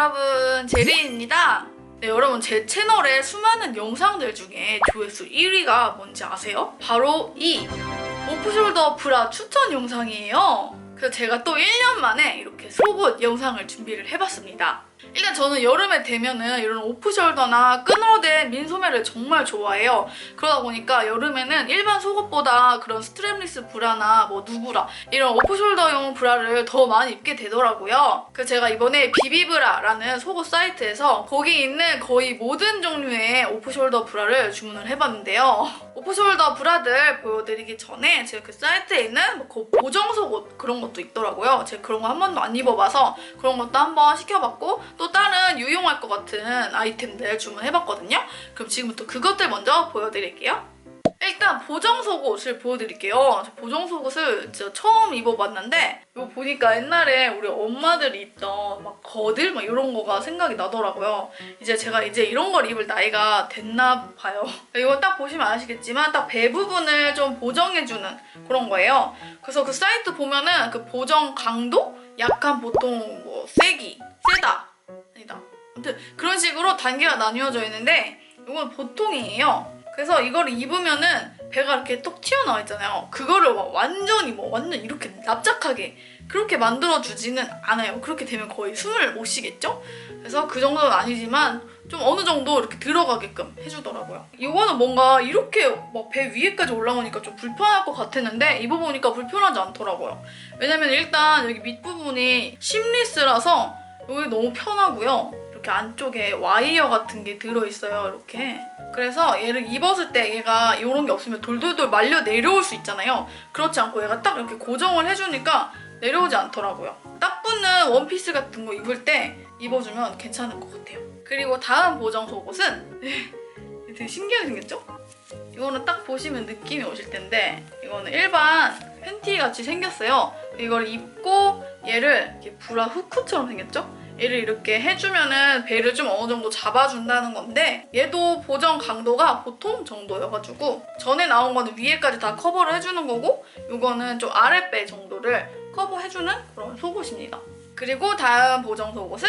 여러분 제리입니다. 네, 여러분 제 채널의 수많은 영상들 중에 조회수 1위가 뭔지 아세요? 바로 이 오프숄더 브라 추천 영상이에요. 그래서 제가 또 1년 만에 이렇게 속옷 영상을 준비를 해봤습니다. 일단 저는 여름에 되면은 이런 오프숄더나 끈으로된 민소매를 정말 좋아해요. 그러다 보니까 여름에는 일반 속옷보다 그런 스트랩리스 브라나 뭐 누브라 이런 오프숄더용 브라를 더 많이 입게 되더라고요. 그래서 제가 이번에 비비브라라는 속옷 사이트에서 거기 있는 거의 모든 종류의 오프숄더 브라를 주문을 해봤는데요. 오프숄더 브라들 보여드리기 전에 제가 그 사이트에 있는 뭐 그 보정 속옷 그런 것도 있더라고요. 제가 그런 거 한 번도 안 입어봐서 그런 것도 한번 시켜봤고 또 다른 유용할 것 같은 아이템들 주문해봤거든요. 그럼 지금부터 그것들 먼저 보여드릴게요. 일단 보정 속옷을 보여드릴게요. 저 보정 속옷을 진짜 처음 입어봤는데 이거 보니까 옛날에 우리 엄마들이 입던 막 거들 막 이런 거가 생각이 나더라고요. 이제 제가 이제 이런 걸 입을 나이가 됐나 봐요. 이거 딱 보시면 아시겠지만 딱 배 부분을 좀 보정해주는 그런 거예요. 그래서 그 사이트 보면은 그 보정 강도 약간 보통 뭐 세기, 세다, 아니다. 아무튼 그런 식으로 단계가 나뉘어져 있는데 이건 보통이에요. 그래서 이거를 입으면은 배가 이렇게 톡 튀어나와 있잖아요. 그거를 막 완전히 뭐 완전 이렇게 납작하게 그렇게 만들어 주지는 않아요. 그렇게 되면 거의 숨을 못 쉬겠죠? 그래서 그 정도는 아니지만 좀 어느 정도 이렇게 들어가게끔 해주더라고요. 이거는 뭔가 이렇게 막 배 위에까지 올라오니까 좀 불편할 것 같았는데 입어보니까 불편하지 않더라고요. 왜냐면 일단 여기 밑부분이 심리스라서 여기 너무 편하고요. 이렇게 안쪽에 와이어 같은 게 들어있어요. 이렇게. 그래서 얘를 입었을 때 얘가 이런 게 없으면 돌돌돌 말려 내려올 수 있잖아요. 그렇지 않고 얘가 딱 이렇게 고정을 해주니까 내려오지 않더라고요. 딱 붙는 원피스 같은 거 입을 때 입어주면 괜찮을 것 같아요. 그리고 다음 보정 속옷은 되게 신기하게 생겼죠? 이거는 딱 보시면 느낌이 오실 텐데 이거는 일반 팬티 같이 생겼어요. 이걸 입고 얘를 이렇게 브라 후크처럼 생겼죠? 얘를 이렇게 해주면은 배를 좀 어느 정도 잡아준다는 건데 얘도 보정 강도가 보통 정도여가지고 전에 나온 거는 위에까지 다 커버를 해주는 거고 이거는 좀 아랫배 정도를 커버해주는 그런 속옷입니다. 그리고 다음 보정 속옷은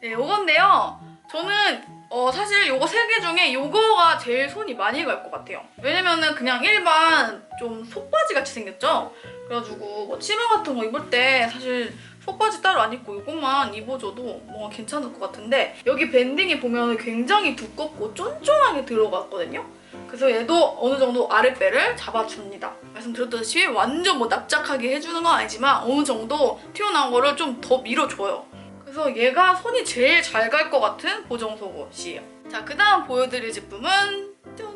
네, 이건데요. 저는 어, 사실 요거 세 개 중에 요거가 제일 손이 많이 갈 것 같아요. 왜냐면은 그냥 일반 좀 속바지 같이 생겼죠? 그래가지고 뭐 치마 같은 거 입을 때 사실 속바지 따로 안 입고 이것만 입어줘도 뭔가 괜찮을 것 같은데 여기 밴딩이 보면 굉장히 두껍고 쫀쫀하게 들어갔거든요? 그래서 얘도 어느 정도 아랫배를 잡아줍니다. 말씀드렸듯이 완전 뭐 납작하게 해주는 건 아니지만 어느 정도 튀어나온 거를 좀 더 밀어줘요. 그래서 얘가 손이 제일 잘 갈 것 같은 보정 속옷이에요. 자, 그 다음 보여드릴 제품은 짠!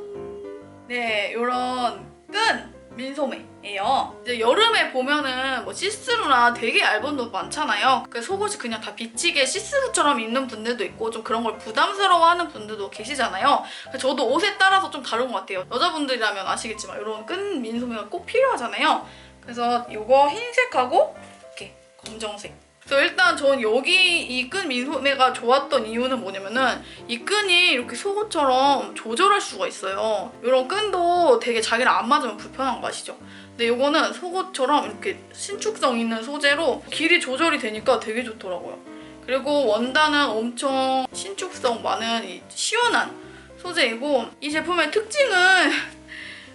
네, 요런 끈 민소매예요. 이제 여름에 보면은 뭐 시스루나 되게 얇은 옷 많잖아요. 그 속옷이 그냥 다 비치게 시스루처럼 입는 분들도 있고 좀 그런 걸 부담스러워하는 분들도 계시잖아요. 그래서 저도 옷에 따라서 좀 다른 것 같아요. 여자분들이라면 아시겠지만 이런 끈 민소매가 꼭 필요하잖아요. 그래서 이거 흰색하고 이렇게 검정색 그래서 일단 전 여기 이끈 민소매가 좋았던 이유는 뭐냐면은 이 끈이 이렇게 속옷처럼 조절할 수가 있어요. 이런 끈도 되게 자기랑 안 맞으면 불편한 거 아시죠? 근데 이거는 속옷처럼 이렇게 신축성 있는 소재로 길이 조절이 되니까 되게 좋더라고요. 그리고 원단은 엄청 신축성 많은 이 시원한 소재이고 이 제품의 특징은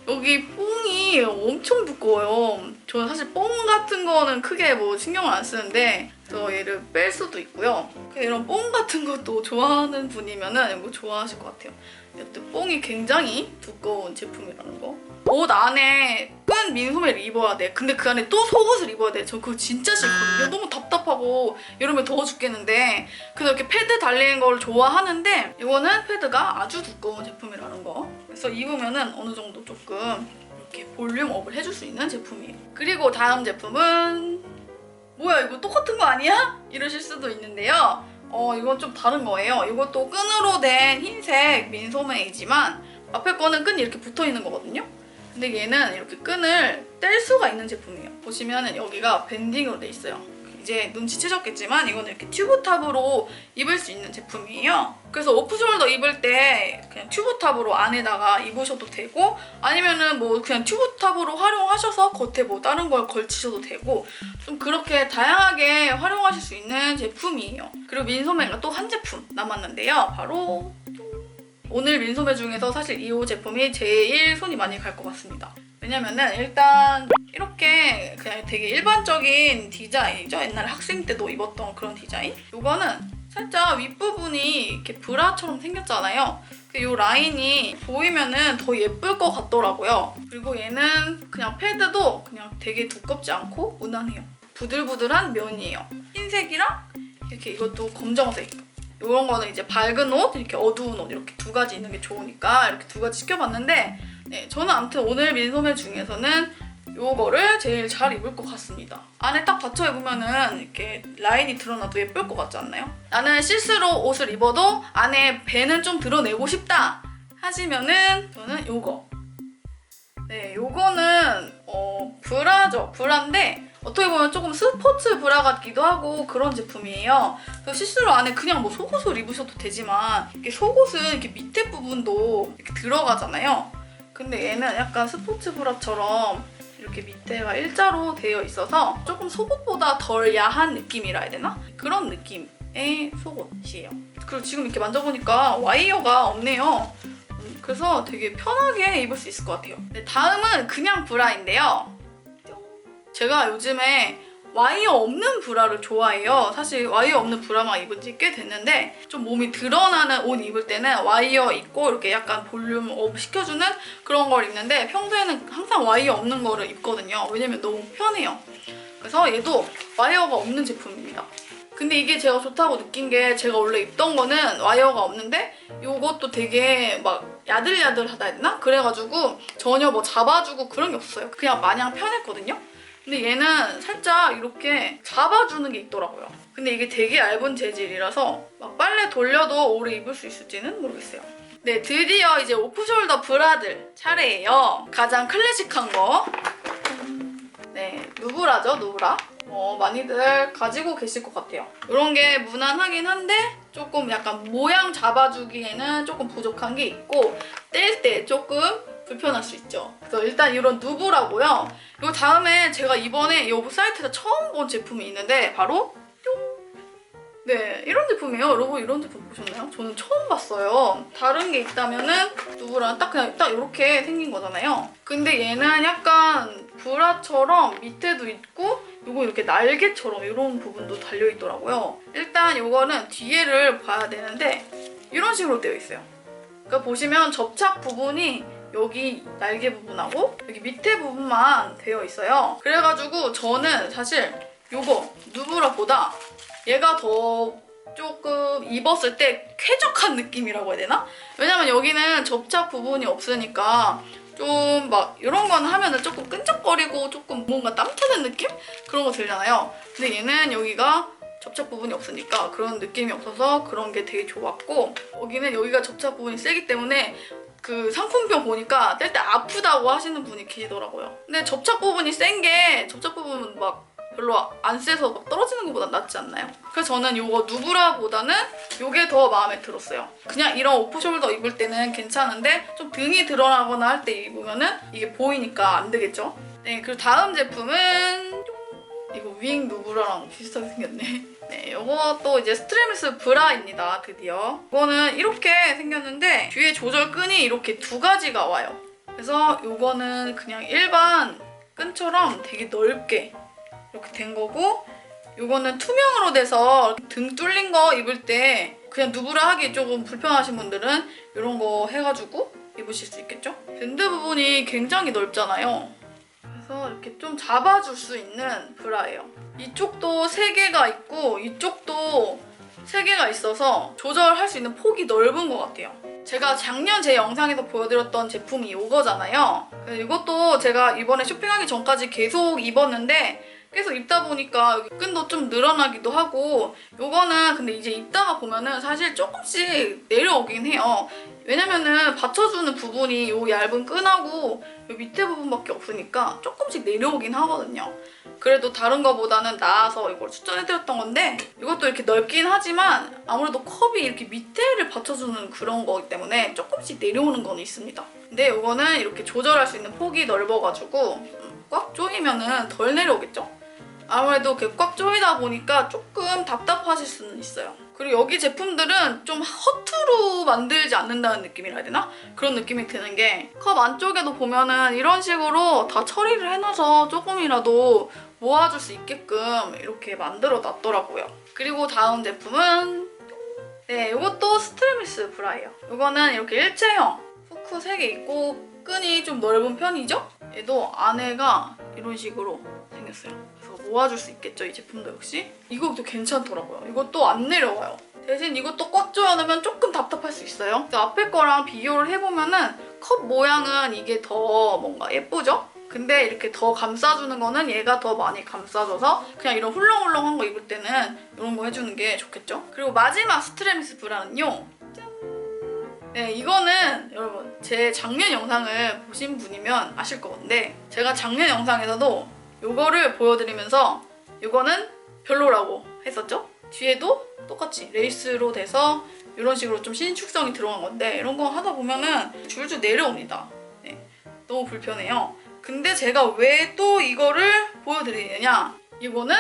여기 뽕이 엄청 두꺼워요. 저는 사실 뽕 같은 거는 크게 뭐 신경을 안 쓰는데 그래서 얘를 뺄 수도 있고요. 이런 뽕 같은 것도 좋아하는 분이면 은 이거 좋아하실 것 같아요. 여튼 뽕이 굉장히 두꺼운 제품이라는 거. 옷 안에 끈 민소매를 입어야 돼. 근데 그 안에 또 속옷을 입어야 돼. 저 그거 진짜 싫거든요. 너무 답답하고 여름에 더워 죽겠는데 그래서 이렇게 패드 달리는 걸 좋아하는데 이거는 패드가 아주 두꺼운 제품이라는 거. 그래서 입으면 은 어느 정도 조금 이렇게 볼륨 업을 해줄 수 있는 제품이에요. 그리고 다음 제품은 뭐야 이거 똑같은 거 아니야? 이러실 수도 있는데요. 어 이건 좀 다른 거예요. 이것도 끈으로 된 흰색 민소매이지만 앞에 거는 끈이 이렇게 붙어 있는 거거든요. 근데 얘는 이렇게 끈을 뗄 수가 있는 제품이에요. 보시면 여기가 밴딩으로 돼 있어요. 이제 눈치채셨겠지만 이거는 이렇게 튜브탑으로 입을 수 있는 제품이에요. 그래서 오프숄더 입을 때 그냥 튜브탑으로 안에다가 입으셔도 되고 아니면은 뭐 그냥 튜브탑으로 활용하셔서 겉에 뭐 다른 걸 걸치셔도 되고 좀 그렇게 다양하게 활용하실 수 있는 제품이에요. 그리고 민소매가 또 한 제품 남았는데요. 바로 오늘 민소매 중에서 사실 이 제품이 제일 손이 많이 갈 것 같습니다. 왜냐면은 일단 이렇게 그냥 되게 일반적인 디자인이죠. 옛날 학생 때도 입었던 그런 디자인. 이거는 살짝 윗부분이 이렇게 브라처럼 생겼잖아요. 이 라인이 보이면은 더 예쁠 것 같더라고요. 그리고 얘는 그냥 패드도 그냥 되게 두껍지 않고 무난해요. 부들부들한 면이에요. 흰색이랑 이렇게 이것도 검정색. 이런 거는 이제 밝은 옷, 이렇게 어두운 옷 이렇게 두 가지 있는 게 좋으니까 이렇게 두 가지 시켜봤는데 네, 저는 아무튼 오늘 민소매 중에서는 요거를 제일 잘 입을 것 같습니다. 안에 딱 받쳐 입으면은 이렇게 라인이 드러나도 예쁠 것 같지 않나요? 나는 실수로 옷을 입어도 안에 배는 좀 드러내고 싶다 하시면은 저는 요거. 네, 요거는 어, 브라죠. 브라인데 어떻게 보면 조금 스포츠 브라 같기도 하고 그런 제품이에요. 그래서 안에 그냥 뭐 속옷을 입으셔도 되지만 이렇게 속옷은 이렇게 밑에 부분도 이렇게 들어가잖아요. 근데 얘는 약간 스포츠 브라처럼 이렇게 밑에가 일자로 되어 있어서 조금 속옷보다 덜 야한 느낌이라 해야 되나? 그런 느낌의 속옷이에요. 그리고 지금 이렇게 만져보니까 와이어가 없네요. 음, 그래서 되게 편하게 입을 수 있을 것 같아요. 네, 다음은 그냥 브라인데요. 제가 요즘에 와이어 없는 브라를 좋아해요. 사실 와이어 없는 브라만 입은 지 꽤 됐는데 좀 몸이 드러나는 옷 입을 때는 와이어 있고 이렇게 약간 볼륨 업 시켜주는 그런 걸 입는데 평소에는 항상 와이어 없는 거를 입거든요. 왜냐면 너무 편해요. 그래서 얘도 와이어가 없는 제품입니다. 근데 이게 제가 좋다고 느낀 게 제가 원래 입던 거는 와이어가 없는데 이것도 되게 막 야들야들하다 되나? 그래가지고 전혀 뭐 잡아주고 그런 게 없어요. 그냥 마냥 편했거든요. 근데 얘는 살짝 이렇게 잡아주는 게 있더라고요. 근데 이게 되게 얇은 재질이라서 막 빨래 돌려도 오래 입을 수 있을지는 모르겠어요. 네, 드디어 이제 오프숄더 브라들 차례예요. 가장 클래식한 거. 네, 누브라죠, 누브라. 어, 많이들 가지고 계실 것 같아요. 이런 게 무난하긴 한데 조금 약간 모양 잡아주기에는 조금 부족한 게 있고 뗄 때 조금 불편할 수 있죠. 그래서 일단 이런 누브라고요. 이거 다음에 제가 이번에 이 사이트에서 처음 본 제품이 있는데 바로 뿅! 네, 이런 제품이에요. 여러분 이런 제품 보셨나요? 저는 처음 봤어요. 다른 게 있다면은 누브라는 딱 그냥 딱 이렇게 생긴 거잖아요. 근데 얘는 약간 브라처럼 밑에도 있고 요거 이렇게 날개처럼 이런 부분도 달려 있더라고요. 일단 요거는 뒤에를 봐야 되는데 이런 식으로 되어 있어요. 그러니까 보시면 접착 부분이 여기 날개 부분하고 여기 밑에 부분만 되어 있어요. 그래가지고 저는 사실 요거 누브라보다 얘가 더 조금 입었을 때 쾌적한 느낌이라고 해야 되나? 왜냐면 여기는 접착 부분이 없으니까 좀 막 이런 건 하면은 조금 끈적거리고 조금 뭔가 땀 타는 느낌? 그런 거 들잖아요. 근데 얘는 여기가 접착 부분이 없으니까 그런 느낌이 없어서 그런 게 되게 좋았고 여기는 여기가 접착 부분이 세기 때문에 그 상품평 보니까 뗄 때 아프다고 하시는 분이 계시더라고요. 근데 접착 부분이 센 게 접착 부분은 막 별로 안 세서 막 떨어지는 것보다 낫지 않나요? 그래서 저는 이거 누브라보다는 이게 더 마음에 들었어요. 그냥 이런 오프숄더 입을 때는 괜찮은데 좀 등이 드러나거나 할 때 입으면은 이게 보이니까 안 되겠죠? 네, 그리고 다음 제품은 이거 윙 누브라랑 비슷하게 생겼네. 네, 이것도 이제 스트레미스 브라입니다. 드디어. 이거는 이렇게 생겼는데 뒤에 조절 끈이 이렇게 두 가지가 와요. 그래서 이거는 그냥 일반 끈처럼 되게 넓게 이렇게 된 거고 이거는 투명으로 돼서 등 뚫린 거 입을 때 그냥 누브라 하기 조금 불편하신 분들은 이런 거 해가지고 입으실 수 있겠죠? 밴드 부분이 굉장히 넓잖아요. 그래서 이렇게 좀 잡아줄 수 있는 브라예요. 이쪽도 세 개가 있고 이쪽도 세 개가 있어서 조절할 수 있는 폭이 넓은 것 같아요. 제가 작년 제 영상에서 보여드렸던 제품이 이거잖아요. 이것도 제가 이번에 쇼핑하기 전까지 계속 입었는데 계속 입다 보니까 끈도 좀 늘어나기도 하고 요거는 근데 이제 입다가 보면은 사실 조금씩 내려오긴 해요. 왜냐면은 받쳐주는 부분이 요 얇은 끈하고 요 밑에 부분밖에 없으니까 조금씩 내려오긴 하거든요. 그래도 다른 거보다는 나아서 이걸 추천해드렸던 건데 이것도 이렇게 넓긴 하지만 아무래도 컵이 이렇게 밑에를 받쳐주는 그런 거기 때문에 조금씩 내려오는 건 있습니다. 근데 이거는 이렇게 조절할 수 있는 폭이 넓어가지고 음, 꽉 조이면은 덜 내려오겠죠? 아무래도 이렇게 꽉 조이다 보니까 조금 답답하실 수는 있어요. 그리고 여기 제품들은 좀 허투루 만들지 않는다는 느낌이라 해야 되나? 그런 느낌이 드는 게 컵 안쪽에도 보면은 이런 식으로 다 처리를 해놔서 조금이라도 모아줄 수 있게끔 이렇게 만들어 놨더라고요. 그리고 다음 제품은 네, 이것도 스트레미스 브라예요. 이거는 이렇게 일체형 후크 3개 있고 끈이 좀 넓은 편이죠? 얘도 안에가 이런 식으로 생겼어요. 모아줄 수 있겠죠, 이 제품도 역시. 이것도 괜찮더라고요. 이것도 안 내려와요. 대신 이것도 꽉 조여놓으면 조금 답답할 수 있어요. 그래서 앞에 거랑 비교를 해보면은 컵 모양은 이게 더 뭔가 예쁘죠? 근데 이렇게 더 감싸주는 거는 얘가 더 많이 감싸줘서 그냥 이런 훌렁훌렁한 거 입을 때는 이런 거 해주는 게 좋겠죠? 그리고 마지막 스트레미스 브라는요. 짠! 네, 이거는 여러분 제 작년 영상을 보신 분이면 아실 것 같은데 제가 작년 영상에서도 이거를 보여드리면서 이거는 별로라고 했었죠? 뒤에도 똑같이 레이스로 돼서 이런 식으로 좀 신축성이 들어간 건데 이런 거 하다 보면은 줄줄 내려옵니다. 네, 너무 불편해요. 근데 제가 왜 또 이거를 보여드리느냐? 이거는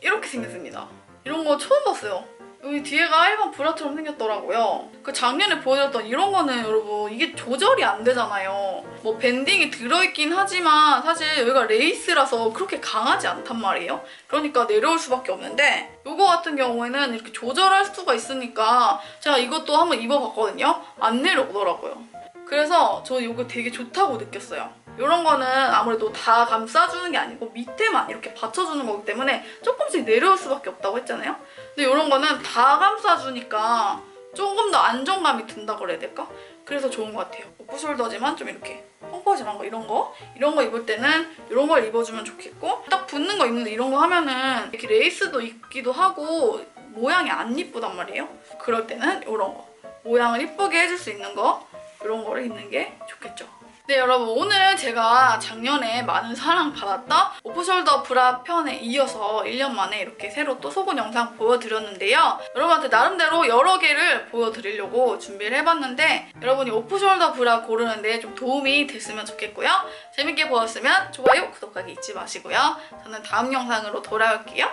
이렇게 생겼습니다. 이런 거 처음 봤어요. 여기 뒤에가 일반 브라처럼 생겼더라고요. 그 작년에 보여드렸던 이런 거는 여러분 이게 조절이 안 되잖아요. 뭐 밴딩이 들어있긴 하지만 사실 여기가 레이스라서 그렇게 강하지 않단 말이에요. 그러니까 내려올 수밖에 없는데 이거 같은 경우에는 이렇게 조절할 수가 있으니까 제가 이것도 한번 입어봤거든요. 안 내려오더라고요. 그래서 저 이거 되게 좋다고 느꼈어요. 이런 거는 아무래도 다 감싸주는 게 아니고 밑에만 이렇게 받쳐주는 거기 때문에 조금씩 내려올 수밖에 없다고 했잖아요. 근데 이런 거는 다 감싸주니까 조금 더 안정감이 든다 그래야 될까? 그래서 좋은 것 같아요. 오프숄더지만 좀 이렇게 펑퍼짐한 거 이런 거 이런 거 입을 때는 이런 걸 입어주면 좋겠고 딱 붙는 거 입는데 이런 거 하면은 이렇게 레이스도 있기도 하고 모양이 안 이쁘단 말이에요. 그럴 때는 이런 거 모양을 이쁘게 해줄 수 있는 거 이런 거를 입는 게 좋겠죠. 네 여러분 오늘 제가 작년에 많은 사랑 받았던 오프숄더 브라 편에 이어서 1년 만에 이렇게 새로 또 속옷 영상 보여드렸는데요. 여러분한테 나름대로 여러 개를 보여드리려고 준비를 해봤는데 여러분이 오프숄더 브라 고르는데 좀 도움이 됐으면 좋겠고요. 재밌게 보셨으면 좋아요, 구독하기 잊지 마시고요. 저는 다음 영상으로 돌아올게요.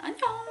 안녕!